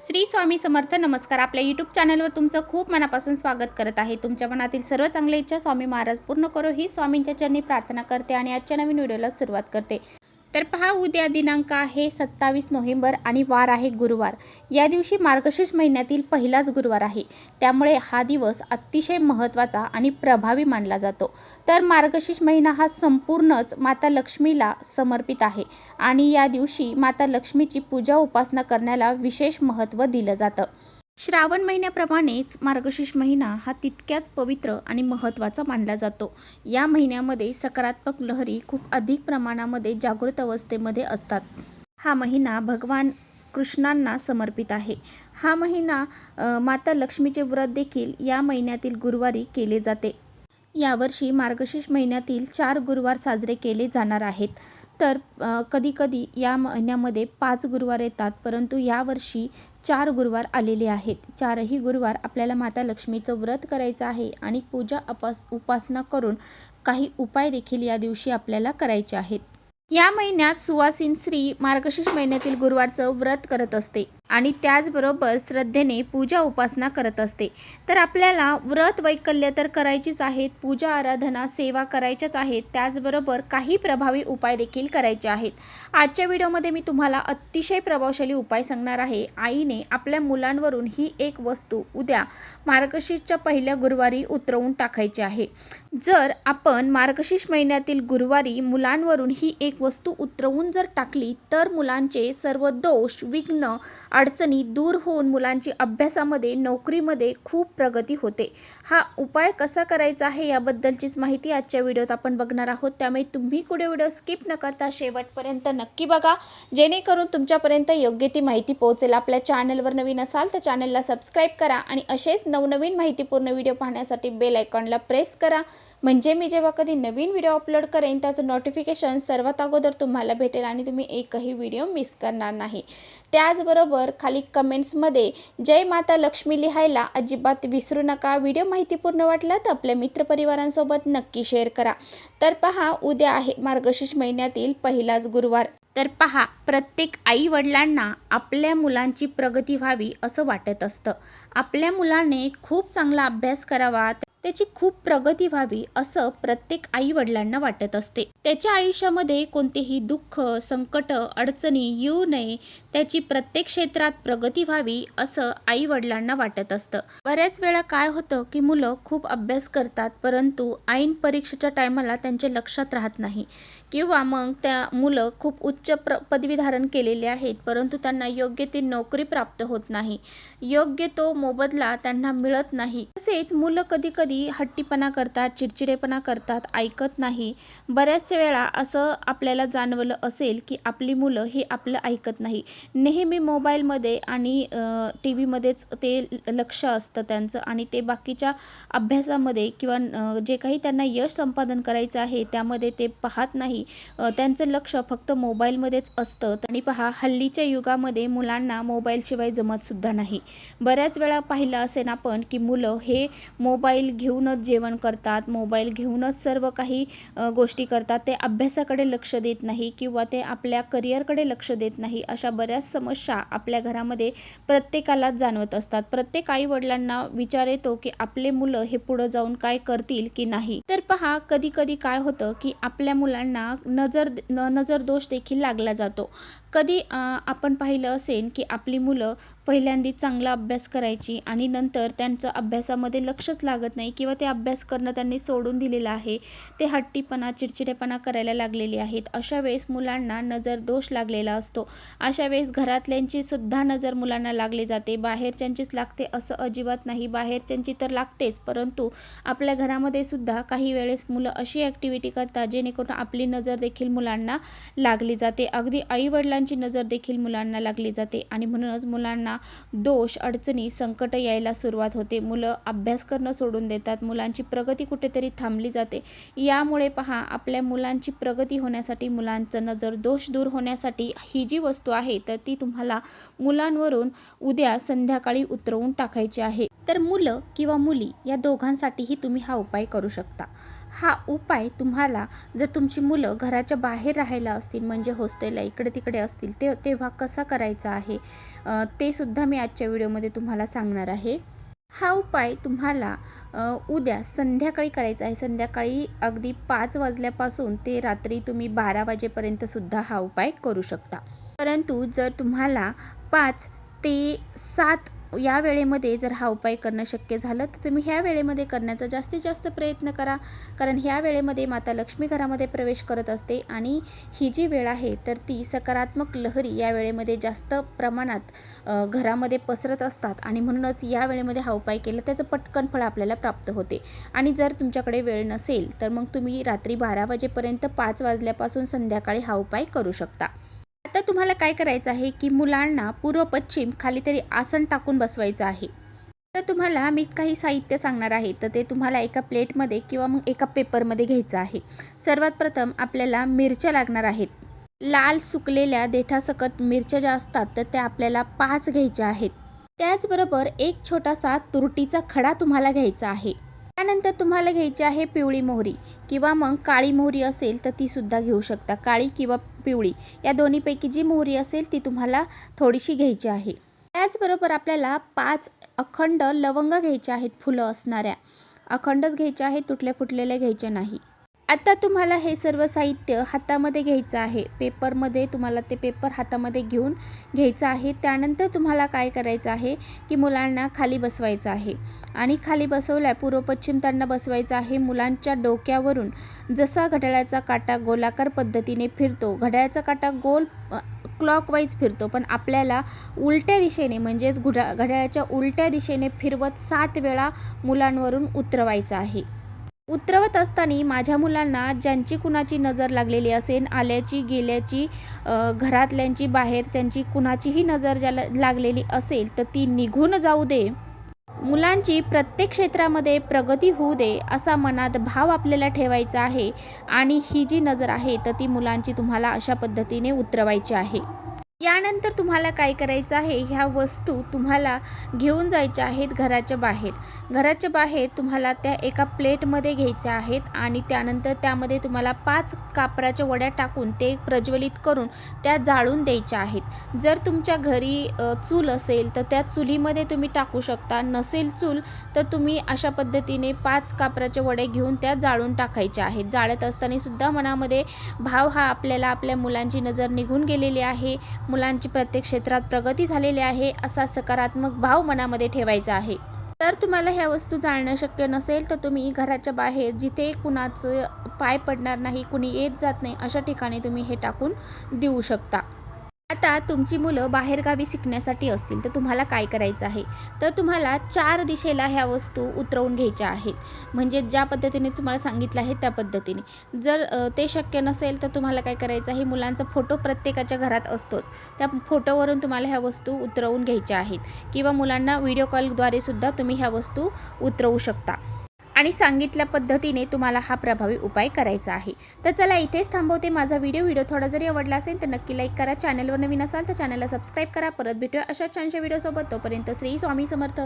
श्री स्वामी समर्थ नमस्कार. आपल्या यूट्यूब चॅनलवर तुमचं खूप मनापासून स्वागत करत आहे. तुमच्या मनातील सर्व चांगल्या इच्छा स्वामी महाराज पूर्ण करो. ही स्वामींच्या चरणी प्रार्थना करते आणि आजच्या नवीन व्हिडिओला सुरुवात करते. तर पहा उद्या दिनांक आहे सत्तावीस नोव्हेंबर आणि वार आहे गुरुवार. या दिवशी मार्गशीर्ष महिन्यातील पहिलाच गुरुवार आहे. त्यामुळे हा दिवस अतिशय महत्त्वाचा आणि प्रभावी मानला जातो. तर मार्गशीर्ष महिना हा संपूर्णच माता लक्ष्मीला समर्पित आहे आणि या दिवशी माता लक्ष्मीची पूजा उपासना करण्याला विशेष महत्त्व दिलं जातं. श्रावण महिन्याप्रमाणेच मार्गशीर्ष महिना हा तितक्याच पवित्र आणि महत्त्वाचा मानला जातो. या महिन्यामध्ये सकारात्मक लहरी खूप अधिक प्रमाणामध्ये जागृत अवस्थेमध्ये असतात. हा महिना भगवान कृष्णांना समर्पित आहे. हा महिना माता लक्ष्मीचे व्रत देखील या महिन्यातील गुरुवारी केले जाते. यावर्षी मार्गशीर्ष महिन्यातील चार गुरुवार साजरे केले जाणार आहेत. तर कधीकधी या महिन्यामध्ये पाच गुरुवार येतात परंतु यावर्षी चार गुरुवार आलेले आहेत. चारही गुरुवार आपल्याला माता लक्ष्मीचं व्रत करायचं आहे आणि पूजा अपास उपासना करून काही उपाय देखील या दिवशी आपल्याला करायचे आहेत. या महिन्यात सुवासीन स्त्री मार्गशीर्ष महिन्यातील गुरुवारचं व्रत करत असते आणि त्याचबरोबर श्रद्धेने पूजा उपासना करत असते. तर आपल्याला व्रत वैकल्य तर करायचीच आहेत पूजा आराधना सेवा करायच्याच आहेत त्याचबरोबर काही प्रभावी उपाय देखील करायचे आहेत. आजच्या व्हिडिओमध्ये मी तुम्हाला अतिशय प्रभावशाली उपाय सांगणार आहे. आईने आपल्या मुलांवरून ही एक वस्तू उद्या मार्गशीर्षच्या पहिल्या गुरुवारी उतरवून टाकायची आहे. जर आपण मार्गशीर्ष महिन्यातील गुरुवारी मुलांवरून ही एक वस्तू उतरवून जर टाकली तर मुलांचे सर्व दोष विघ्न अडचणी दूर होऊन मुलांची अभ्यासामध्ये नोकरीमध्ये खूप प्रगती होते. हा उपाय कसा करायचा आहे याबद्दलचीच माहिती आजच्या व्हिडिओत आपण बघणार आहोत. त्यामुळे तुम्ही कुठे व्हिडिओ स्किप न करता शेवटपर्यंत नक्की बघा. जेणेकरून तुमच्यापर्यंत योग्य ती माहिती पोहोचेल. आपल्या चॅनलवर नवीन असाल तर चॅनलला सबस्क्राईब करा आणि असेच नवनवीन माहितीपूर्ण व्हिडिओ पाहण्यासाठी बेल आयकॉनला प्रेस करा. म्हणजे मी जेव्हा कधी नवीन व्हिडिओ अपलोड करेन त्याचं नोटिफिकेशन सर्वात अगोदर तुम्हाला भेटेल आणि तुम्ही एकही व्हिडिओ मिस करणार नाही. त्याचबरोबर खाली कमेंट्समध्ये जय माता लक्ष्मी लिहायला अजिबात विसरू नका. व्हिडिओ माहितीपूर्ण वाटला तर आपल्या मित्रपरिवारांसोबत नक्की शेअर करा. तर पहा उद्या आहे मार्गशीर्ष महिन्यातील पहिलाच गुरुवार. तर पहा प्रत्येक आई वडिलांना आपल्या मुलांची प्रगती व्हावी असं वाटत असतं. आपल्या मुलाने खूप चांगला अभ्यास करावा. त्याची खूप प्रगती व्हावी असं प्रत्येक आई वडिलांना वाटत असते. त्याच्या आयुष्यामध्ये कोणतेही दुःख संकट अडचणी येऊ नये त्याची प्रत्येक क्षेत्रात प्रगती व्हावी असं आई वडिलांना वाटत असतं. बऱ्याच वेळा काय होतं की मुलं खूप अभ्यास करतात परंतु ऐन परीक्षेच्या टायमाला त्यांच्या लक्षात राहत नाही. किंवा मग त्या मुलं खूप उच्च प्र पदवी धारण केलेले आहेत परंतु त्यांना योग्य ती नोकरी प्राप्त होत नाही. योग्य तो मोबदला त्यांना मिळत नाही. तसेच मुलं कधी कधी हट्टीपणा करतात चिडचिडेपणा करतात ऐकत नाही. बऱ्याच वेळा असं आपल्याला जाणवलं असेल की आपली मुलं ही आपलं ऐकत नाही. नेहमी मोबाईलमध्ये आणि टी व्हीमध्येच ते लक्ष असतं त्यांचं आणि ते बाकीच्या अभ्यासामध्ये किंवा जे काही त्यांना यश संपादन करायचं आहे त्यामध्ये ते पाहत नाही. नाही त्यांचं लक्ष फक्त मोबाईलमध्येच असतं. आणि पहा हल्लीच्या युगामध्ये मुलांना मोबाईलशिवाय जमतसुद्धा नाही. बऱ्याच वेळा पाहिलं असेल आपण की मुलं हे मोबाईल घेऊनच जेवण करतात मोबाईल घेऊनच सर्व काही गोष्टी करतात. ते अभ्यासाकडे लक्ष देत नाही किंवा ते आपल्या करिअरकडे लक्ष देत नाही. अशा बऱ्याच समस्या आपल्या घरामध्ये प्रत्येकालाच जाणवत असतात. प्रत्येक आई वडिलांना विचार येतो की आपले मुलं हे पुढं जाऊन काय करतील की नाही. तर पहा कधी कधी काय होतं की आपल्या मुलांना नजर न नजर दोष देखील लागला जातो. कधी आपण पाहिलं असेल की आपली मुलं पहिल्यांदी चांगला अभ्यास करायची आणि नंतर त्यांचं अभ्यासामध्ये लक्षच लागत नाही किंवा ते अभ्यास करणं त्यांनी सोडून दिलेलं आहे ते हट्टीपणा चिडचिडेपणा करायला लागलेले आहेत. अशा वेळेस मुलांना नजर दोष लागलेला असतो. अशा वेळेस घरातल्यांची सुद्धा नजर मुलांना लागली जाते. बाहेरच्यांचीच लागते असं अजिबात नाही. बाहेरच्यांची तर लागतेच परंतु आपल्या घरामध्ये सुद्धा काही वेळेस मुलं अशी ॲक्टिव्हिटी करतात जेणेकरून आपली नजर देखील मुलांना लागली जाते. अगदी आईवडिलां आईवडिलांची नजर देखील मुलांना लागली जाते आणि म्हणूनच मुलांना दोष अडचणी संकट यायला सुरुवात होते. मुलं अभ्यास करणं सोडून देतात. मुलांची प्रगती कुठेतरी थांबली जाते. यामुळे पहा आपल्या मुलांची प्रगती होण्यासाठी मुलांचं नजर दोष दूर होण्यासाठी ही जी वस्तू आहे तर ती तुम्हाला मुलांवरून उद्या संध्याकाळी उतरवून टाकायची आहे. तर मुलं किंवा मुली या दोघांसाठीही तुम्ही हा उपाय करू शकता. हा उपाय तुम्हाला जर तुमची मुलं घराच्या बाहेर राहायला असतील म्हणजे हॉस्टेलला इकडे तिकडे असतील ते तेव्हा कसा करायचा आहे ते सुद्धा मी आजच्या व्हिडिओमध्ये तुम्हाला सांगणार आहे. हा उपाय तुम्हाला उद्या संध्याकाळी करायचा आहे. संध्याकाळी अगदी पाच वाजल्यापासून ते रात्री तुम्ही बारा वाजेपर्यंतसुद्धा हा उपाय करू शकता. परंतु जर तुम्हाला पाच ते सात या वेळेमध्ये जर हा उपाय करणं शक्य झालं तर तुम्ही ह्या वेळेमध्ये करण्याचा जास्तीत जास्त प्रयत्न करा. कारण ह्या वेळेमध्ये माता लक्ष्मी घरामध्ये प्रवेश करत असते आणि ही जी वेळ आहे तर ती सकारात्मक लहरी या वेळेमध्ये जास्त प्रमाणात घरामध्ये पसरत असतात आणि म्हणूनच या वेळेमध्ये हा उपाय केला त्याचं पटकन फळ आपल्याला प्राप्त होते. आणि जर तुमच्याकडे वेळ नसेल तर मग तुम्ही रात्री बारा वाजेपर्यंत पाच वाजल्यापासून संध्याकाळी हा उपाय करू शकता. आता तुम्हाला काय करायचं आहे की मुलांना पूर्व पश्चिम खाली तरी आसन टाकून बसवायचं आहे. तर तुम्हाला मी काही साहित्य सांगणार आहे. तर ते तुम्हाला एका प्लेटमध्ये किंवा मग एका पेपरमध्ये घ्यायचं आहे. सर्वात प्रथम आपल्याला मिरच्या लागणार आहेत. लाल सुकलेल्या देठासकट मिरच्या ज्या असतात तर त्या आपल्याला पाच घ्यायच्या आहेत. त्याचबरोबर एक छोटासा तुरटीचा खडा तुम्हाला घ्यायचा आहे. त्यानंतर तुम्हाला घ्यायची आहे पिवळी मोहरी किंवा मग काळी मोहरी असेल तर तीसुद्धा घेऊ शकता. काळी किंवा पिवळी या दोन्हीपैकी जी मोहरी असेल ती तुम्हाला थोडीशी घ्यायची आहे. त्याचबरोबर आपल्याला पाच अखंड लवंग घ्यायचे आहेत फुलं असणाऱ्या. अखंडच घ्यायचे आहेत तुटले फुटलेले घ्यायचे नाही. आता तुम्हाला हे सर्व साहित्य हातामध्ये घ्यायचं आहे. पेपरमध्ये तुम्हाला ते पेपर हातामध्ये घेऊन घ्यायचं आहे. त्यानंतर तुम्हाला काय करायचं आहे की मुलांना खाली बसवायचं आहे. आणि खाली बसवल्या पूर्व पश्चिम त्यांना बसवायचं आहे. मुलांच्या डोक्यावरून जसा घड्याळाचा काटा गोलाकार पद्धतीने फिरतो घड्याळाचा काटा गोल क्लॉकवाईज फिरतो पण आपल्याला उलट्या दिशेने म्हणजेच घुडा घड्याळाच्या उलट्या दिशेने फिरवत सात वेळा मुलांवरून उतरवायचं आहे. उतरवत असताना माझ्या मुलांना ज्यांची कुणाची नजर लागलेली असेल आल्याची गेल्याची घरातल्यांची बाहेर त्यांची कुणाचीही नजर ज्याला लागलेली असेल तर ती निघून जाऊ दे. मुलांची प्रत्येक क्षेत्रामध्ये प्रगती होऊ दे असा मनात भाव आपल्याला ठेवायचा आहे. आणि ही जी नजर आहे तर ती मुलांची तुम्हाला अशा पद्धतीने उतरवायची आहे. यानंतर तुम्हाला काय करायचं आहे? ह्या वस्तू तुम्हाला घेऊन जायच्या आहेत घराच्या बाहेर. घराच्या बाहेर तुम्हाला त्या एका प्लेटमध्ये घ्यायच्या आहेत आणि त्यानंतर त्यामध्ये तुम्हाला पाच कापराच्या वड्या टाकून ते प्रज्वलित करून त्या जाळून द्यायच्या आहेत. जर तुमच्या घरी चूल असेल तर त्या चुलीमध्ये तुम्ही टाकू शकता. नसेल चूल तर तुम्ही अशा पद्धतीने पाच कापराच्या वड्या घेऊन त्या जाळून टाकायच्या आहेत. जाळत असताना सुद्धा मनामध्ये भाव हा आपल्याला आपल्या मुलांची नजर निघून गेलेली आहे. मुलांची प्रत्येक क्षेत्रात प्रगती झालेली आहे असा सकारात्मक भाव मनामध्ये ठेवायचा आहे. तर तुम्हाला ह्या वस्तू जाणणं शक्य नसेल तर तुम्ही घराच्या बाहेर जिथे कुणाचं पाय पडणार नाही कुणी येत जात नाही अशा ठिकाणी तुम्ही हे टाकून देऊ शकता. आता तुमची मुलं बाहेरगावी शिकण्यासाठी असतील तर तुम्हाला काय करायचं आहे? तर तुम्हाला चार दिशेला ह्या वस्तू उतरवून घ्यायच्या आहेत. म्हणजे ज्या पद्धतीने तुम्हाला सांगितलं आहे त्या पद्धतीने. जर ते शक्य नसेल तर तुम्हाला काय करायचं आहे? मुलांचा फोटो प्रत्येकाच्या घरात असतोच. त्या फोटोवरून तुम्हाला ह्या वस्तू उतरवून घ्यायच्या आहेत. किंवा मुलांना व्हिडिओ कॉलद्वारे सुद्धा तुम्ही ह्या वस्तू उतरवू शकता. आणि सांगितल्या पद्धतीने तुम्हाला हा प्रभावी उपाय करायचा आहे. तर चला इथेच थांबवते माझा व्हिडिओ. व्हिडिओ थोडा जरी आवडला असेल तर नक्की लाईक करा. चॅनलवर नवीन असाल तर चॅनलला सबस्क्राईब करा. परत भेटूया अशा छानशा व्हिडिओसोबत तोपर्यंत श्री स्वामी समर्थ.